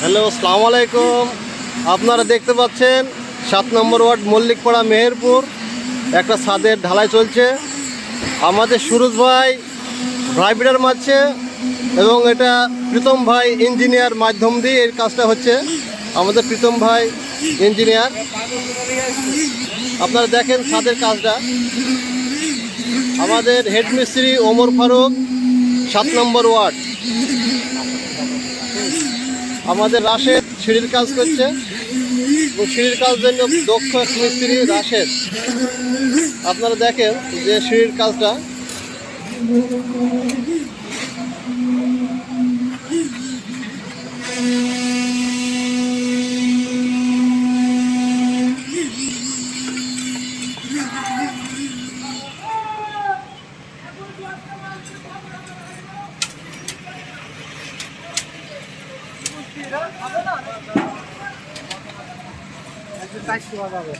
Hello, আসসালামু আলাইকুম। আপনারা দেখতে পাচ্ছেন সাত নম্বর ওয়ার্ড মল্লিকপাড়া মেহেরপুর। একটা ছাদের ঢালাই চলছে। আমাদের সুরজ ভাই ড্রাইভারের মারছে এবং এটা প্রীতম ভাই ইঞ্জিনিয়ার মাধ্যম দিয়ে এই কাজটা হচ্ছে। আমাদের প্রীতম ভাই ইঞ্জিনিয়ার। আপনারা দেখেন ছাদের কাজটা। আমাদের হেডমিস্ত্রি ওমর ফারুক সাত নম্বর ওয়ার্ড। আমাদের রাশেদ সিঁড়ির কাজ করছে। সিঁড়ির কাজ জন্য দক্ষ এক মিস্ত্রি রাশেদ। আপনারা দেখেন যে সিঁড়ির কাজটা কাজ করা যাবে